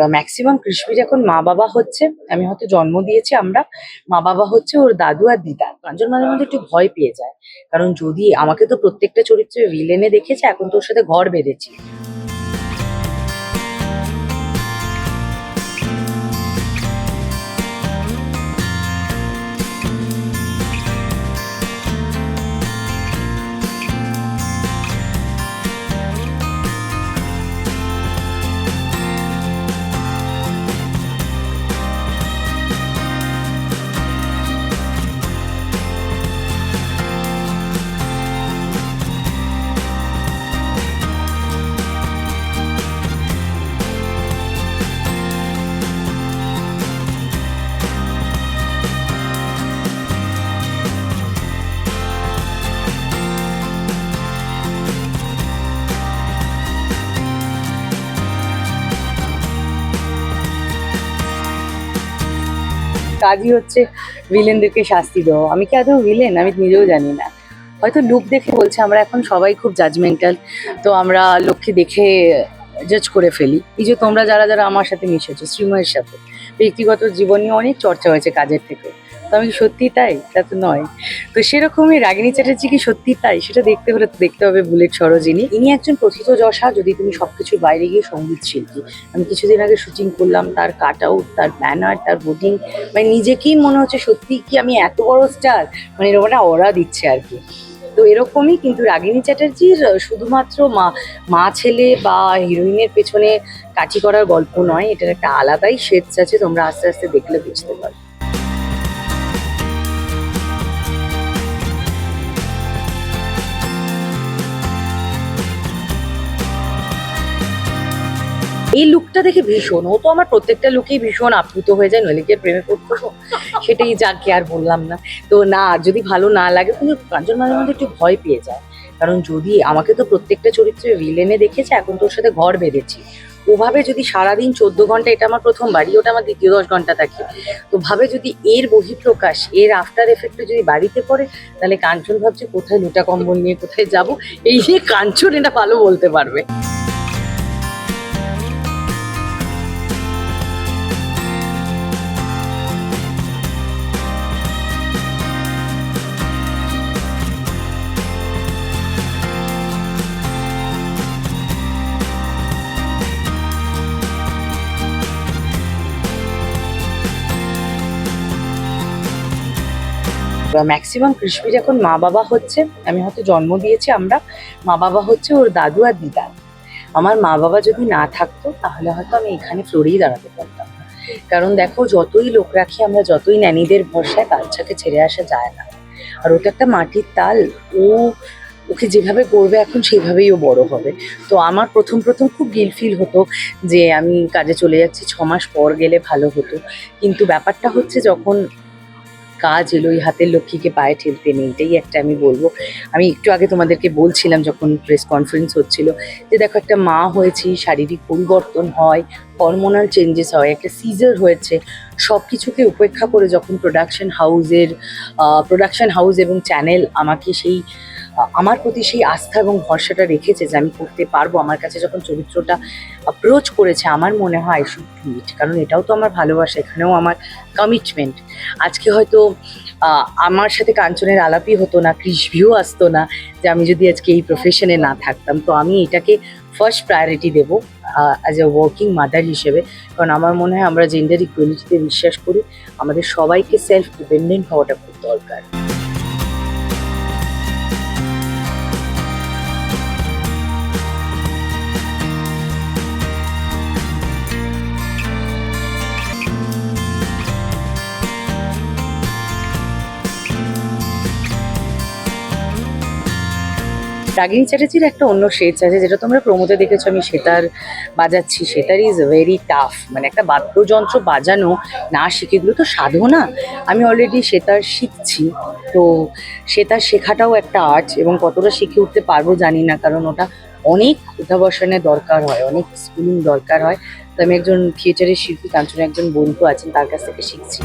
Maximum কৃষ্ণীর এখন মা বাবা হচ্ছে, আমি হয়তো জন্ম দিয়েছি আমরা, মা বাবা হচ্ছে ওর দাদু আর দিদা। পাঁচজন মাঝে মধ্যে একটু ভয় পেয়ে যায়। কারণ যদি আমাকে তো প্রত্যেকটা চরিত্রে ভিলেনে দেখেছে, এখন তোর সাথে ঘর বেঁধেছি। কাজই হচ্ছে ভিলেনদেরকে শাস্তি দেওয়া। আমি কি আদৌ ভিলেন আমি নিজেও জানি না। হয়তো লুক দেখে বলছে, আমরা এখন সবাই খুব জাজমেন্টাল তো আমরা লোককে দেখে জাজ করে ফেলি। এই যে তোমরা যারা যারা আমার সাথে মিশেছো শ্রীময়ের সাথে। ব্যক্তিগত জীবন নিয়ে অনেক চর্চা হয়েছে কাজের থেকে। তো আমি সত্যি তাই? তা তো নয়। তো সেরকমই রাগিনী চ্যাটার্জি কি সত্যি তাই? সেটা দেখতে হলে তো দেখতে হবে বুলেট সরোজিনী। ইনি একজন প্রথিত যশা, যদি তুমি সবকিছুর বাইরে গিয়ে সংগীত শিল্পী। আমি কিছুদিন আগে শুটিং করলাম, তার কাট আউট, তার ব্যানার, তার বোটিং। মানে নিজেকেই মনে হচ্ছে সত্যি কি আমি এত বড় স্টার? মানে এরকম একটা অরা দিচ্ছে আর কি। তো এরকমই কিন্তু রাগিনী চ্যাটার্জির শুধুমাত্র মা মা ছেলে বা হিরোইনের পেছনে কাঠি করার গল্প নয়, এটার একটা আলাদাই শেডস আছে, তোমরা আস্তে আস্তে দেখলে বুঝতে পারবে। এই লুকটা দেখে ভীষণ, ও তো আমার প্রত্যেকটা লুকেই ভীষণ আপ্লুত হয়ে যায় নইলে নলিকে প্রেমে পড়তো। সেটাই যাকে আর বললাম না। তো না, যদি ভালো না লাগে কিন্তু কাঞ্চন মাঝে মধ্যে একটু ভয় পেয়ে যায়। কারণ যদি আমাকে তো প্রত্যেকটা চরিত্রে ভিলেনে দেখেছে, এখন তোর সাথে ঘর বেঁধেছি। ওভাবে যদি সারাদিন চোদ্দ ঘণ্টা, এটা আমার প্রথম বাড়ি, ওটা আমার দ্বিতীয় দশ ঘণ্টা থাকে। তো ভাবে যদি এর বহিঃপ্রকাশ, এর আফটার এফেক্টে যদি বাড়িতে পড়ে, তাহলে কাঞ্চন ভাবছে, কোথায় লোটা কম্বল নিয়ে কোথায় যাব? এই যে কাঞ্চন, এটা ভালো বলতে পারবে। ম্যাক্সিমাম কৃষ্ণীর এখন মা বাবা হচ্ছে, আমি হয়তো জন্ম দিয়েছি আমরা, মা বাবা হচ্ছে ওর দাদু আর দিদা। আমার মা বাবা যদি না থাকতো, তাহলে হয়তো আমি এখানে ফ্লোরেই দাঁড়াতে পারতাম কারণ দেখো, যতই লোক রাখি আমরা, যতই ন্যানিদের ভরসায় তালছাকে ছেড়ে আসা যায় না। আর ওটা একটা মাটির তাল, ও, ওকে যেভাবে করবে এখন সেভাবেই ও বড় হবে। তো আমার প্রথম প্রথম খুব গিল ফিল হতো যে আমি কাজে চলে যাচ্ছি, ছ মাস পর গেলে ভালো হতো। কিন্তু ব্যাপারটা হচ্ছে যখন কাজ এলো, এই হাতের লক্ষ্মীকে পায়ে ঠেলতে নেই, এটাই একটা আমি বলব। আমি একটু আগে তোমাদেরকে বলছিলাম যখন প্রেস কনফারেন্স হচ্ছিল, যে দেখো একটা মা হয়েছি, শারীরিক পরিবর্তন হয় হরমোনাল চেঞ্জেস হয়, একটা সিজার হয়েছে সব কিছুকে উপেক্ষা করে যখন প্রোডাকশন হাউজের প্রোডাকশন হাউস এবং চ্যানেল আমাকে সেই আমার প্রতি সেই আস্থা এবং ভরসাটা রেখেছে যে আমি করতে পারব। আমার কাছে যখন চরিত্রটা অ্যাপ্রোচ করেছে, আমার মনে হয় শুড ইট কারণ এটাও তো আমার ভালোবাসা, এখানেও আমার কমিটমেন্ট আজকে হয়তো আমার সাথে কাঞ্চনের আলাপই হতো না ক্রিস আসতো না যে আমি যদি আজকে এই প্রফেশনে না থাকতাম। তো আমি এটাকে ফার্স্ট প্রায়োরিটি দেবো অ্যাজ এ ওয়ার্কিং মাদার হিসেবে। কারণ আমার মনে হয় আমরা জেন্ডার ইকুয়ালিটিতে বিশ্বাস করি, আমাদের সবাইকে সেলফ ডিপেন্ডেন্ট হওয়াটা খুব দরকার। রাগিনী চ্যাটার্জির একটা অন্য শেডস আছে, যেটা তোমরা প্রমোতে দেখেছ, আমি সেতার বাজাচ্ছি। সেতার ইজ ভেরি টাফ মানে একটা বাদ্যযন্ত্র বাজানো না শিখে, এগুলো তো সাধনা আমি অলরেডি সেতার শিখছি। তো সেতার শেখাটাও একটা আর্ট এবং কতটা শিখে উঠতে পারব জানি না, কারণ ওটা অনেক উঠাবসানের দরকার হয়, অনেক স্কুলিং দরকার হয়। তো আমি একজন থিয়েটারের শিল্পী কাঞ্চন একজন বন্ধু আছেন, তার কাছ থেকে শিখছি।